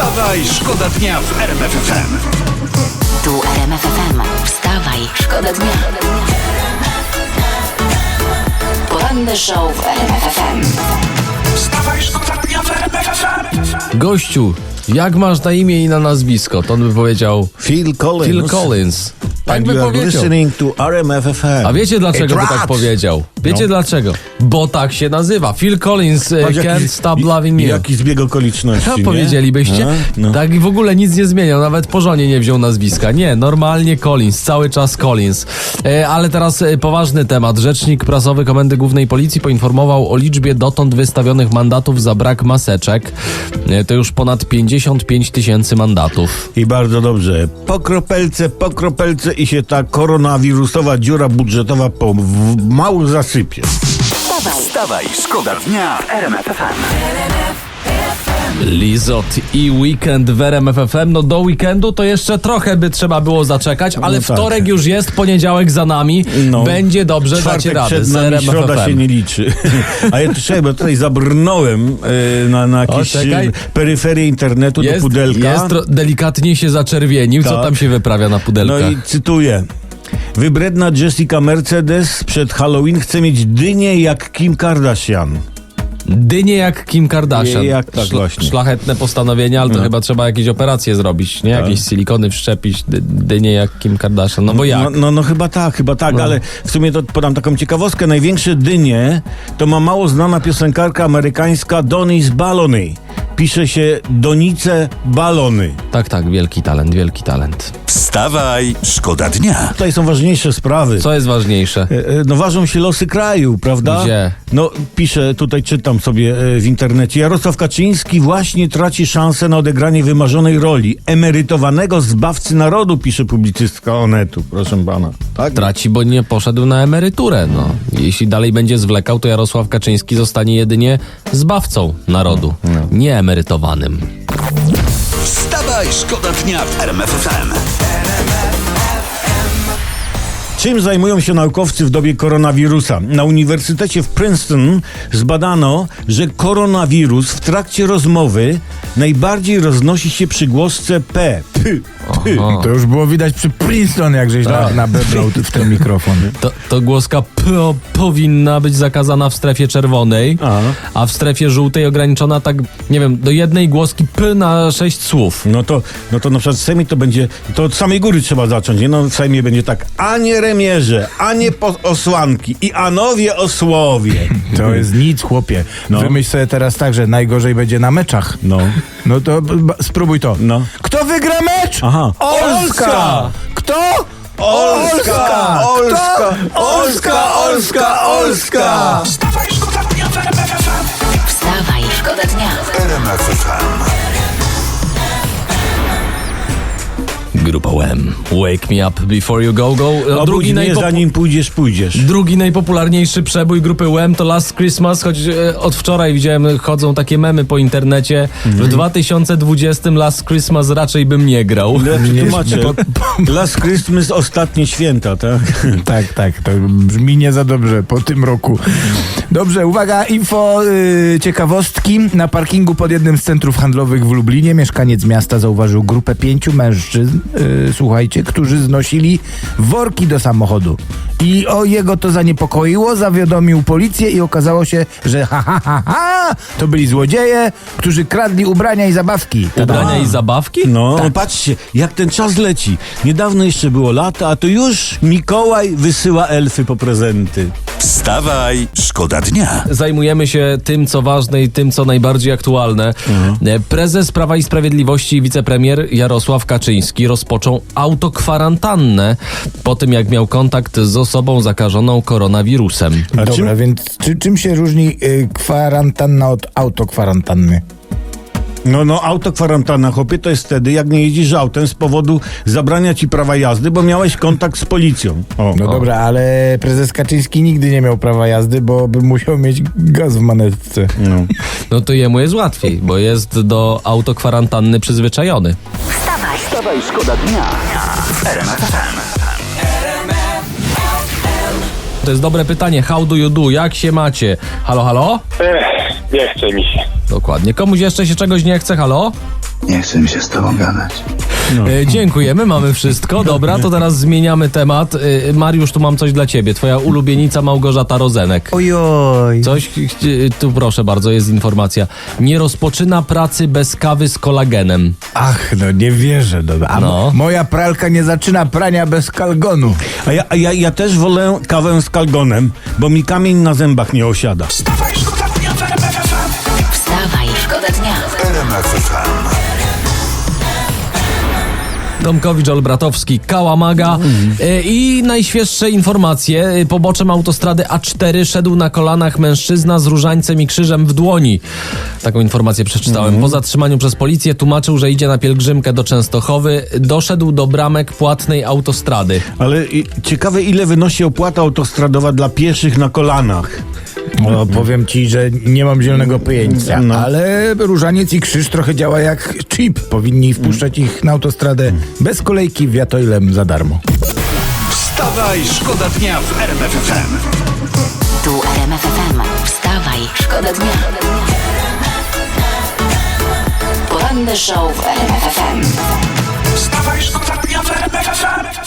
Wstawaj, szkoda dnia w RMF FM. Tu RMF FM. Wstawaj, szkoda dnia. Poranny show w RMF FM. Wstawaj, szkoda dnia w RMF FM. Gościu, jak masz na imię i na nazwisko? To on by powiedział Phil Collins. Phil Collins. Tak by powiedział. listening to. A wiecie dlaczego by tak powiedział? Wiecie No. dlaczego? Bo tak się nazywa. Phil Collins e, Patrz, Can't Stop Loving You. Jaki zbieg okoliczności, nie? powiedzielibyście? A? No. Tak w ogóle nic nie zmieniał, nawet po żonie nie wziął nazwiska. Nie, normalnie Collins, cały czas Collins. E, ale teraz e, poważny temat. Rzecznik prasowy Komendy Głównej Policji poinformował o liczbie dotąd wystawionych mandatów za brak maseczek. E, to już ponad 55 tysięcy mandatów. I bardzo dobrze. Po kropelce, po kropelce i się ta koronawirusowa dziura budżetowa pomału zasypie. Wstawaj, Wstawaj, szkoda dnia w RMF. Lizot i weekend w RMF FM. No do weekendu to jeszcze trochę by trzeba było zaczekać, ale No tak. wtorek już jest, poniedziałek za nami. No. Będzie dobrze, dacie Czwartek radę przed nami, środa się nie liczy. A ja czekaj, bo tutaj zabrnąłem e, na, na jakieś czekaj. e, peryferię internetu do pudelka. Jest delikatnie się zaczerwienił. Co Tak. tam się wyprawia na No pudelkach? i cytuję. Wybredna Jessica Mercedes przed Halloween chce mieć dynię jak Kim Kardashian. Dynie jak Kim Kardashian. Jak tak. Szlachetne postanowienia, ale to No. chyba trzeba jakieś operacje zrobić, nie? Tak. Jakieś silikony wszczepić, dy, dynie jak Kim Kardashian. No bo jak? No, no, no chyba tak, chyba tak, No. ale w sumie to podam taką ciekawostkę. Największe dynie to ma mało znana piosenkarka amerykańska Donis Balony. Pisze się Donice Balony. Tak, tak, wielki talent, wielki talent. Wstawaj, szkoda dnia. Tutaj są ważniejsze sprawy. Co jest ważniejsze? E, e, No ważą się losy kraju, prawda? Gdzie? No piszę, tutaj czytam sobie e, w internecie. Jarosław Kaczyński właśnie traci szansę na odegranie wymarzonej roli emerytowanego zbawcy narodu, pisze publicystka Onetu, proszę pana. Tak? Traci, bo nie poszedł na emeryturę. No. Jeśli dalej będzie zwlekał, to Jarosław Kaczyński zostanie jedynie zbawcą narodu, nie emerytowanym. Wstawaj, szkoda dnia w RMF FM. Czym zajmują się naukowcy w dobie koronawirusa? Na Uniwersytecie w Princeton zbadano, że koronawirus w trakcie rozmowy najbardziej roznosi się przy głosce P. P. P. To już było widać przy Princeton, jak żeś Tak. na, nabebrał w ten mikrofon. To, to głoska P powinna być zakazana w strefie czerwonej, A. a w strefie żółtej ograniczona tak, nie wiem, do jednej głoski P na sześć słów. No to, no to na przykład w Sejmie to będzie, to od samej góry trzeba zacząć, nie? No w Sejmie będzie tak, a nie remierze, a nie po- osłanki i anowie osłowie. To jest nic, chłopie. No. Wymyśl sobie teraz tak, że najgorzej będzie na meczach. No. No to spróbuj to. No. Kto wygra mecz? Aha. Polska! Kto? Olska! Olska! Olska! Olska! Olska! Wstawaj, Grupa UM. Wake me up before you go, go. No, Obudź mnie, najpopu- zanim pójdziesz, pójdziesz. Drugi najpopularniejszy przebój grupy UM to Last Christmas, choć e, od wczoraj widziałem, chodzą takie memy po internecie. W 2020 Last Christmas raczej bym nie grał. Przetłumaczę. po- Last Christmas, ostatnie święta, tak? Tak, tak, to brzmi nie za dobrze po tym roku. Dobrze, uwaga, info, y, ciekawostki. Na parkingu pod jednym z centrów handlowych w Lublinie mieszkaniec miasta zauważył grupę pięciu mężczyzn, słuchajcie, którzy znosili worki do samochodu. I o jego to zaniepokoiło, zawiadomił policję i okazało się, że ha, ha, ha, ha, to byli złodzieje, którzy kradli ubrania i zabawki. Ubrania i zabawki? No, no patrzcie, jak ten czas leci. Niedawno jeszcze było lata, a to już Mikołaj wysyła elfy po prezenty. Wstawaj, szkoda dnia. Zajmujemy się tym, co ważne i tym, co najbardziej aktualne. E, Prezes Prawa i Sprawiedliwości i wicepremier Jarosław Kaczyński rozpoczął autokwarantannę po tym, jak miał kontakt z osobą zakażoną koronawirusem. Dobra, czym- więc czy, czym się różni y, kwarantanna od autokwarantanny? No, no, autokwarantanna, chłopie, to jest wtedy, jak nie jeździsz autem z powodu zabrania ci prawa jazdy, bo miałeś kontakt z policją. O. No dobra, ale prezes Kaczyński nigdy nie miał prawa jazdy, bo by musiał mieć gaz w manetce. No. No to jemu jest łatwiej, bo jest do autokwarantanny przyzwyczajony. Wstawaj, Wstawaj, szkoda dnia w RMF FM. To jest dobre pytanie. How do you do? Jak się macie? Halo, halo? Ech, nie chce mi się. Dokładnie. Komuś jeszcze się czegoś nie chce? Halo? Nie chce mi się z tobą gadać. E, dziękujemy, mamy wszystko. Dobra, to teraz zmieniamy temat. E, Mariusz, tu mam coś dla ciebie. Twoja ulubienica Małgorzata Rozenek. Ojoj. Coś, ch- tu proszę bardzo, jest informacja. Nie rozpoczyna pracy bez kawy z kolagenem. Ach, no nie wierzę. No. A No. mo- moja pralka nie zaczyna prania bez kalgonu. A ja, a ja, ja też wolę kawę z kalgonem, bo mi kamień na zębach nie osiada. Wstawaj, szkoda dnia w RMF FM. Wstawaj, szkoda dnia. RMF FM. Tomkowicz, Olbratowski, Kałamaga E, i najświeższe informacje. E, Poboczem autostrady A4 szedł na kolanach mężczyzna z różańcem i krzyżem w dłoni. Taką informację przeczytałem. Po zatrzymaniu przez policję tłumaczył, że idzie na pielgrzymkę do Częstochowy. Doszedł do bramek płatnej autostrady. Ale ciekawe, ile wynosi opłata autostradowa dla pieszych na kolanach. No, powiem ci, że nie mam zielonego pojęcia, No. ale różaniec i krzyż trochę działa jak chip. Powinni wpuszczać ich na autostradę bez kolejki wiatoilem za darmo. Wstawaj, szkoda dnia w RMF FM. Tu RMF FM. Wstawaj, szkoda dnia. Poranny show w RMF FM. Wstawaj, szkoda dnia w RMF FM.